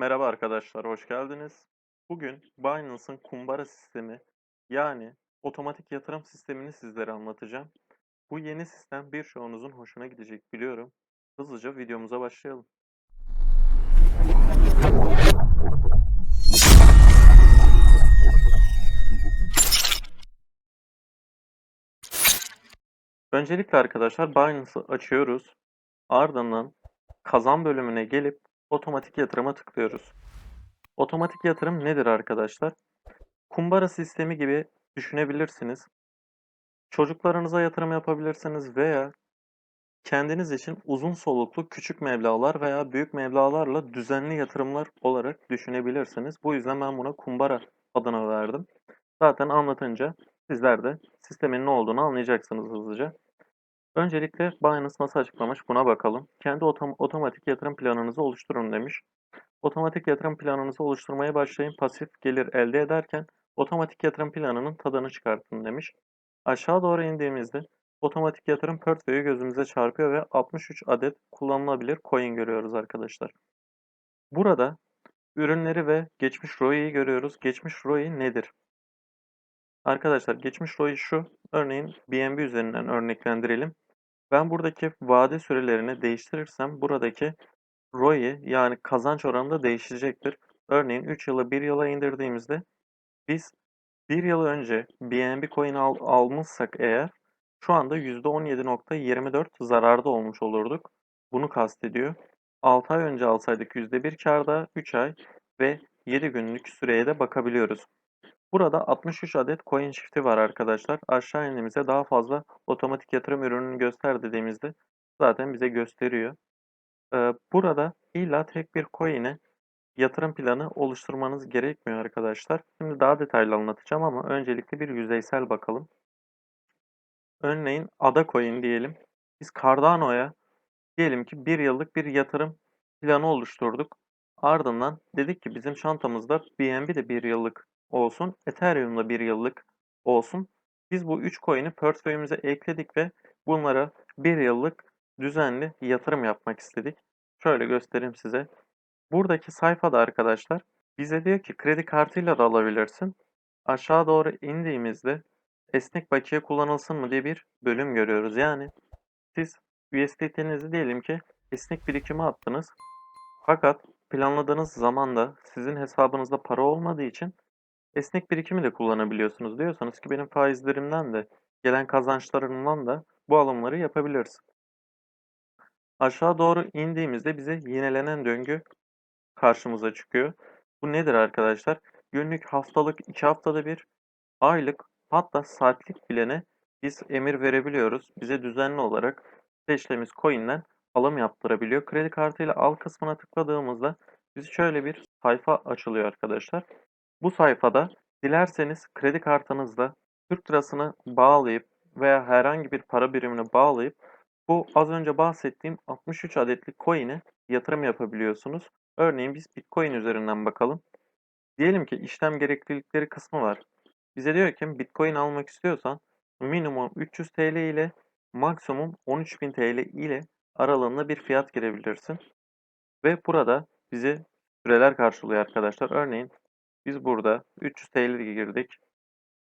Merhaba arkadaşlar, hoş geldiniz. Bugün Binance'ın kumbara sistemi yani otomatik yatırım sistemini sizlere anlatacağım. Bu yeni sistem birçoğunuzun hoşuna gidecek biliyorum. Hızlıca videomuza başlayalım. Öncelikle arkadaşlar Binance'ı açıyoruz. Ardından kazan bölümüne gelip otomatik yatırıma tıklıyoruz. Otomatik yatırım nedir arkadaşlar? Kumbara sistemi gibi düşünebilirsiniz. Çocuklarınıza yatırım yapabilirsiniz veya kendiniz için uzun soluklu küçük meblağlar veya büyük meblağlarla düzenli yatırımlar olarak düşünebilirsiniz. Bu yüzden ben buna kumbara adını verdim. Zaten anlatınca sizler de sistemin ne olduğunu anlayacaksınız hızlıca. Öncelikle Binance nasıl açıklamış buna bakalım. Kendi otom otomatik yatırım planınızı oluşturun demiş. Otomatik yatırım planınızı oluşturmaya başlayın. Pasif gelir elde ederken otomatik yatırım planının tadını çıkartın demiş. Aşağı doğru indiğimizde otomatik yatırım portföyü gözümüze çarpıyor ve 63 adet kullanılabilir coin görüyoruz arkadaşlar. Burada ürünleri ve geçmiş ROI'yi görüyoruz. Geçmiş ROI nedir? Arkadaşlar geçmiş ROI şu. Örneğin BNB üzerinden örneklendirelim. Ben buradaki vade sürelerini değiştirirsem buradaki ROI yani kazanç oranı da değişecektir. Örneğin 3 yılı 1 yıla indirdiğimizde biz 1 yıl önce BNB coin al, almışsak eğer şu anda %17.24 zararda olmuş olurduk. Bunu kastediyor. 6 ay önce alsaydık %1 karda, 3 ay ve 7 günlük süreye de bakabiliyoruz. Burada 63 adet coin çifti var arkadaşlar. Aşağı indiğimizde daha fazla otomatik yatırım ürününü göster dediğimizde zaten bize gösteriyor. Ee, burada illa tek bir coin'e yatırım planı oluşturmanız gerekmiyor arkadaşlar. Şimdi daha detaylı anlatacağım ama öncelikle bir yüzeysel bakalım. Örneğin Ada Coin diyelim. Biz Cardano'ya diyelim ki bir yıllık bir yatırım planı oluşturduk. Ardından dedik ki bizim çantamızda BNB de bir yıllık olsun, Ethereum'da bir yıllık olsun. Biz bu 3 coin'i portföyümüze ekledik ve bunlara bir yıllık düzenli yatırım yapmak istedik. Şöyle göstereyim size. Buradaki sayfada arkadaşlar bize diyor ki kredi kartıyla da alabilirsin. Aşağı doğru indiğimizde esnek bakiye kullanılsın mı diye bir bölüm görüyoruz. Yani siz USDT'nizi diyelim ki esnek birikime attınız. Fakat planladığınız zamanda sizin hesabınızda para olmadığı için esnek birikimi de kullanabiliyorsunuz. Diyorsanız ki benim faizlerimden de gelen kazançlarımdan da bu alımları yapabiliriz. Aşağı doğru indiğimizde bize yinelenen döngü karşımıza çıkıyor. Bu nedir arkadaşlar? Günlük, haftalık, iki haftada bir, aylık hatta saatlik bilene biz emir verebiliyoruz. Bize düzenli olarak seçtiğimiz coin'den alım yaptırabiliyor. Kredi kartıyla al kısmına tıkladığımızda bize şöyle bir sayfa açılıyor arkadaşlar. Bu sayfada dilerseniz kredi kartınızla Türk lirasını bağlayıp veya herhangi bir para birimini bağlayıp bu az önce bahsettiğim 63 adetli coin'e yatırım yapabiliyorsunuz. Örneğin biz Bitcoin üzerinden bakalım. Diyelim ki işlem gereklilikleri kısmı var. Bize diyor ki Bitcoin almak istiyorsan minimum 300 TL ile maksimum 13.000 TL ile aralığında bir fiyat girebilirsin. Ve burada bizi süreler karşılıyor arkadaşlar. Örneğin biz burada 300 TL girdik.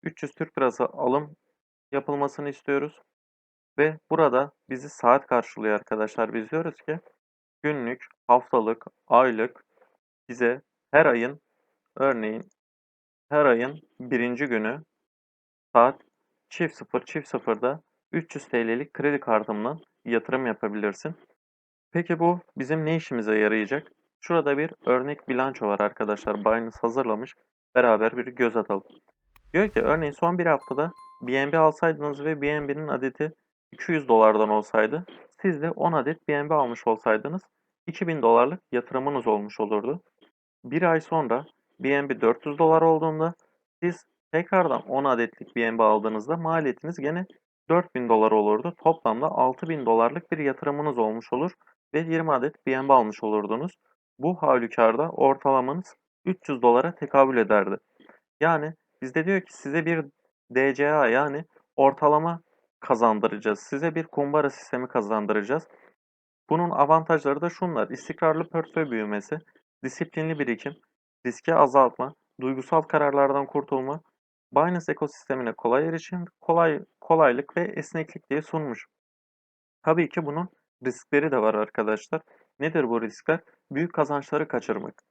300 Türk Lirası alım yapılmasını istiyoruz. Ve burada bizi saat karşılıyor arkadaşlar. Biz diyoruz ki günlük, haftalık, aylık bize her ayın örneğin her ayın birinci günü saat çift sıfır çift sıfırda 300 TL'lik kredi kartımla yatırım yapabilirsin. Peki bu bizim ne işimize yarayacak? Şurada bir örnek bilanço var arkadaşlar. Binance hazırlamış. Beraber bir göz atalım. Diyor ki örneğin son bir haftada BNB alsaydınız ve BNB'nin adeti 200 dolardan olsaydı siz de 10 adet BNB almış olsaydınız 2000 dolarlık yatırımınız olmuş olurdu. Bir ay sonra BNB 400 dolar olduğunda siz tekrardan 10 adetlik BNB aldığınızda maliyetiniz gene 4000 dolar olurdu. Toplamda 6000 dolarlık bir yatırımınız olmuş olur ve 20 adet BNB almış olurdunuz. Bu halükarda ortalamanız 300 dolara tekabül ederdi. Yani bizde diyor ki size bir DCA yani ortalama kazandıracağız. Size bir kumbara sistemi kazandıracağız. Bunun avantajları da şunlar. İstikrarlı portföy büyümesi. disiplinli birikim, riski azaltma, duygusal kararlardan kurtulma, Binance ekosistemine kolay erişim, kolay kolaylık ve esneklik diye sunmuş. Tabii ki bunun riskleri de var arkadaşlar. Nedir bu riskler? Büyük kazançları kaçırmak.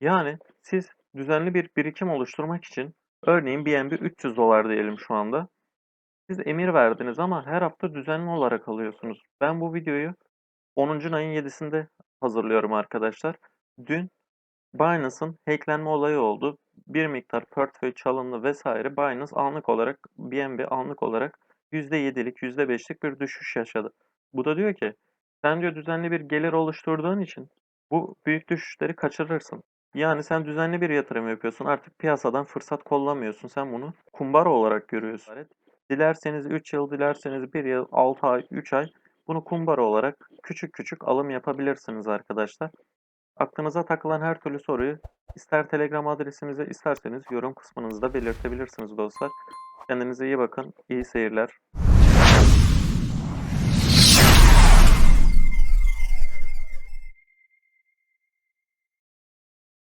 Yani siz düzenli bir birikim oluşturmak için örneğin BNB 300 dolar diyelim şu anda. Siz emir verdiniz ama her hafta düzenli olarak alıyorsunuz. Ben bu videoyu 10. ayın 7'sinde hazırlıyorum arkadaşlar. Dün Binance'ın hacklenme olayı oldu. Bir miktar portföy çalındı vesaire. Binance anlık olarak, BNB anlık olarak %7'lik, %5'lik bir düşüş yaşadı. Bu da diyor ki, sen diyor düzenli bir gelir oluşturduğun için bu büyük düşüşleri kaçırırsın. Yani sen düzenli bir yatırım yapıyorsun. Artık piyasadan fırsat kollamıyorsun. Sen bunu kumbara olarak görüyorsun. Dilerseniz 3 yıl, dilerseniz 1 yıl, 6 ay, 3 ay bunu kumbara olarak küçük küçük alım yapabilirsiniz arkadaşlar. Aklınıza takılan her türlü soruyu ister Telegram adresimize isterseniz yorum kısmınızda belirtebilirsiniz dostlar. Kendinize iyi bakın. İyi seyirler.